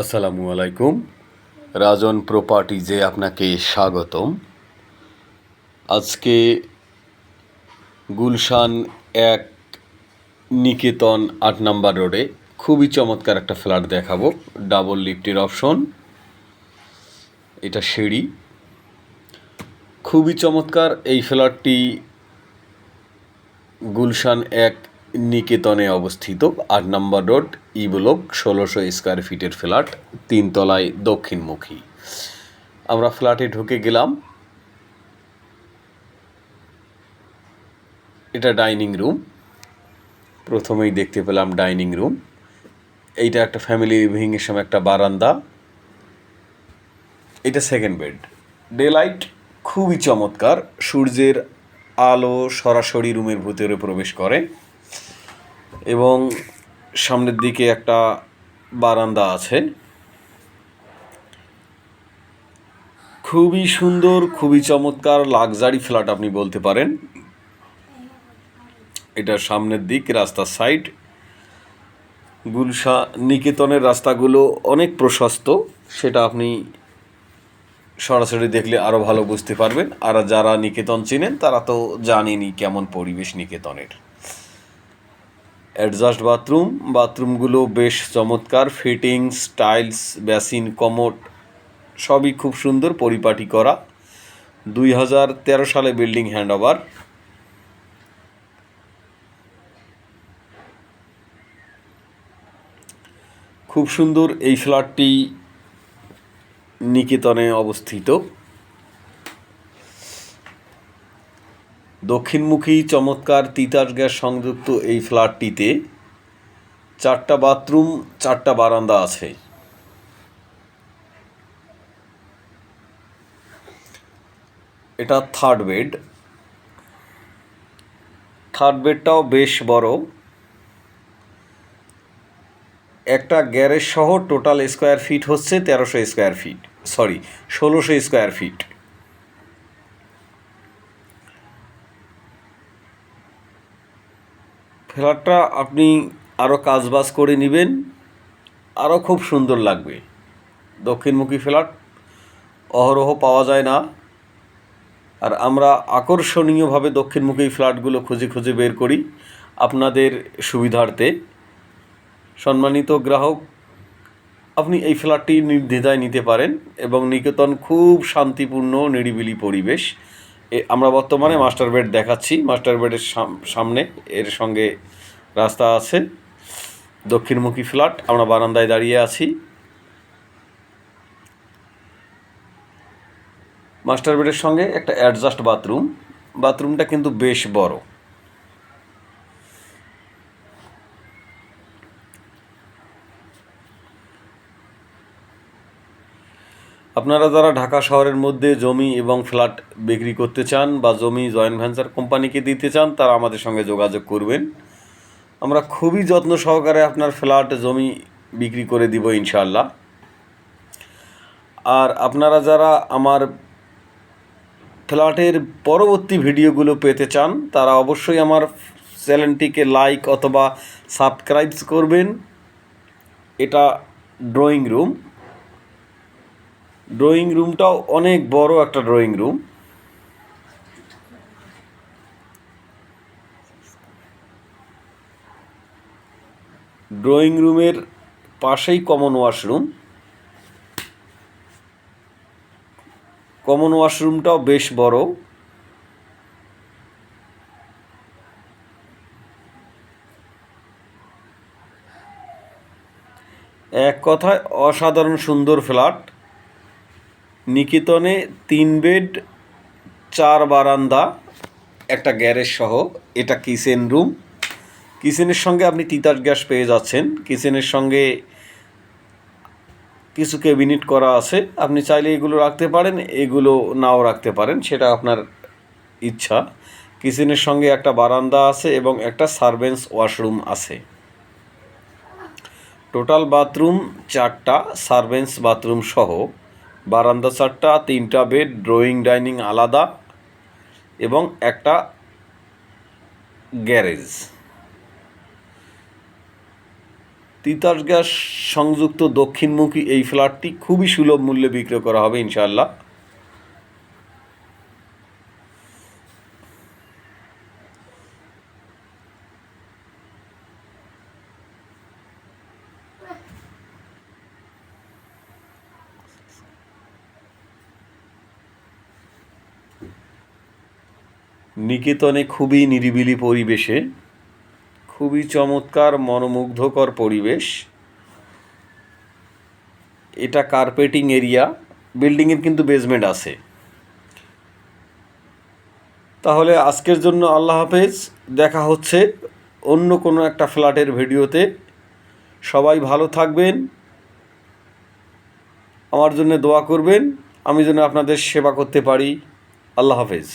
আসসালামু আলাইকুম। রাজন প্রপার্টিজে আপনাকে স্বাগতম। আজকে গুলশান এক নিকেতন আট নাম্বার রোডে খুবই চমৎকার একটা ফ্ল্যাট দেখাবো। ডাবল লিফটের অপশন। এটা সিঁড়ি। খুবই চমৎকার এই ফ্ল্যাটটি গুলশান এক নিকেতনে অবস্থিত আট নম্বর রোড, ই ব্লক, ষোলোশো স্কোয়ার ফিটের ফ্ল্যাট, তিনতলায় দক্ষিণমুখী। আমরা ফ্ল্যাটে ঢুকে গেলাম। এটা ডাইনিং রুম। প্রথমেই দেখতে পেলাম ডাইনিং রুম। এইটা একটা ফ্যামিলি লিভিংয়ের সময় একটা বারান্দা। এটা সেকেন্ড বেড। ডে লাইট খুবই চমৎকার। সূর্যের আলো সরাসরি রুমের ভিতরে প্রবেশ করে। এবং সামনের দিকে একটা বারান্দা আছে। খুবই সুন্দর, খুবই চমৎকার লাক্সারি ফ্ল্যাট আপনি বলতে পারেন। এটা সামনের দিক, রাস্তার সাইড। গুলশা নিকেতনের রাস্তাগুলো অনেক প্রশস্ত, সেটা আপনি সরাসরি দেখলে আরও ভালো বুঝতে পারবেন। আর যারা নিকেতন চেনেন, তারা তো জানেনই কেমন পরিবেশ নিকেতনের। অ্যাডজাস্ট বাথরুম বাথরুমগুলো বেশ চমৎকার। ফিটিংস টাইলস বেসিন কমোট সবই খুব সুন্দর পরিপাটি করা। দুই হাজার তেরো সালে বিল্ডিং হ্যান্ড ওভার খুব সুন্দর এই ফ্ল্যাটটি নিকেতনে অবস্থিত। দক্ষিণমুখী চমৎকার তিতাস গ্যাস সংযুক্ত এই ফ্ল্যাটটিতে চারটা বাথরুম, চারটা বারান্দা আছে। এটা থার্ড বেড থার্ড বেডটাও বেশ বড়। একটা গ্যারেজ সহ টোটাল স্কোয়ার ফিট হচ্ছে তেরোশো স্কোয়ার ফিট সরি ষোলোশো স্কোয়ার ফিট। ফ্ল্যাটটা আপনি আরও কাজবাজ করে নেবেন আরও খুব সুন্দর লাগবে। দক্ষিণমুখী ফ্ল্যাট অহরহ পাওয়া যায় না। আর আমরা আকর্ষণীয়ভাবে দক্ষিণমুখী ফ্ল্যাটগুলো খুঁজে খুঁজে বের করি আপনাদের সুবিধার্থে। সম্মানিত গ্রাহক, আপনি এই ফ্ল্যাটটি নির্দ্বিধায় নিতে পারেন এবং নিকেতন খুব শান্তিপূর্ণ নিরিবিলি পরিবেশ। আমরা বর্তমানে মাস্টার বেড দেখাচ্ছি। মাস্টার বেডের সামনে এর সঙ্গে রাস্তা আছে। দক্ষিণমুখী ফ্ল্যাট। আমরা বারান্দায় দাঁড়িয়ে আছি। মাস্টার বেডের সঙ্গে একটা অ্যাডজাস্ট বাথরুম। বাথরুমটা কিন্তু বেশ বড়। আপনারা যারা ঢাকা শহরের মধ্যে জমি এবং ফ্ল্যাট বিক্রি করতে চান বা জমি জয়েন্ট ভেঞ্চার কোম্পানিকে দিতে চান, তারা আমাদের সঙ্গে যোগাযোগ করবেন। আমরা খুবই যত্ন সহকারে আপনার ফ্ল্যাট, জমি বিক্রি করে দিব ইনশাল্লাহ আর আপনারা যারা আমার ফ্ল্যাটের পরবর্তী ভিডিওগুলো পেতে চান, তারা অবশ্যই আমার চ্যানেলটিকে লাইক অথবা সাবস্ক্রাইবস করবেন। এটা ড্রয়িং রুম ড্রয়িং রুমটাও অনেক বড় একটা ড্রয়িং রুম ড্রয়িং রুমের পাশেই কমন ওয়াশরুম কমন ওয়াশরুমটাও বেশ বড়। এক কথায় অসাধারণ সুন্দর ফ্ল্যাট নিকেতনে তিন বেড, চার বারান্দা, একটা গ্যারেজ সহ, এটা কিচেন রুম। কিচেনের সঙ্গে আপনি তিতাস গ্যাস পেয়ে যাচ্ছেন। কিচেনের সঙ্গে কিছু ক্যাবিনেট করা আছে। আপনি চাইলে এগুলো রাখতে পারেন, এগুলো নাও রাখতে পারেন, সেটা আপনার ইচ্ছা। কিচেনের সঙ্গে একটা বারান্দা আছে এবং একটা সার্ভেন্স ওয়াশরুম আছে। টোটাল বাথরুম চারটা সার্ভেন্স বাথরুম সহ। বারান্দা চারটা, তিনটা বেড ড্রয়িং ডাইনিং আলাদা এবং একটা গ্যারেজ তিতাস গ্যাস সংযুক্ত দক্ষিণমুখী এই ফ্ল্যাটটি খুবই সুলভ মূল্যে বিক্রয় করা হবে ইনশাআল্লাহ। নিকেতনে খুবই নিরিবিলি পরিবেশে, খুবই চমৎকার মনোমুগ্ধকর পরিবেশ। এটা কার্পেটিং এরিয়া, বিল্ডিংয়ের কিন্তু বেসমেন্ট আছে। তাহলে আজকের জন্য আল্লাহ হাফেজ, দেখা হচ্ছে অন্য কোনো একটা ফ্ল্যাটের ভিডিওতে। সবাই ভালো থাকবেন, আমার জন্য দোয়া করবেন, আমি যেন আপনাদের সেবা করতে পারি। আল্লাহ হাফেজ।